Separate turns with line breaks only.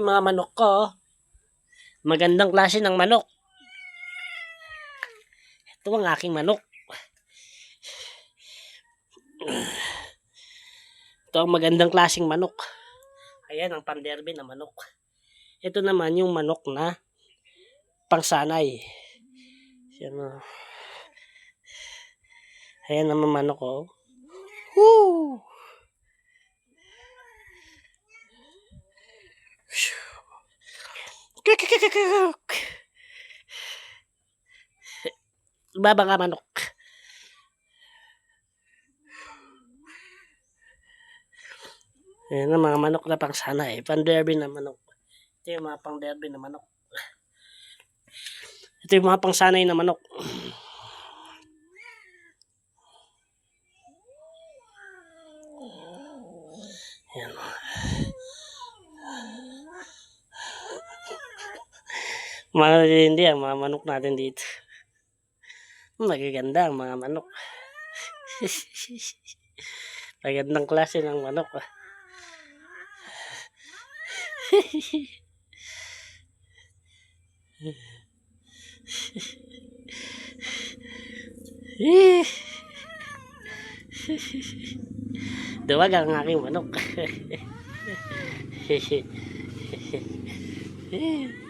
Yung mga manok ko, oh. magandang klase ng manok. Ito ang aking manok. Ito ang magandang klaseng manok. Ayan ang panderby na manok. Ito naman yung manok na pangsanay. Yan o. Ayan naman manok ko. Woo! Baba ka manok. Ayan ang mga manok na pang sana eh. Pang derby na manok. Ito yung mga pang derby na manok. Ito yung mga pang sanay na manok. Mga hindi ang mga manok natin dito. Magaganda ang mga manok. Magandang klase ng manok. ah. Duwag ang aking manok.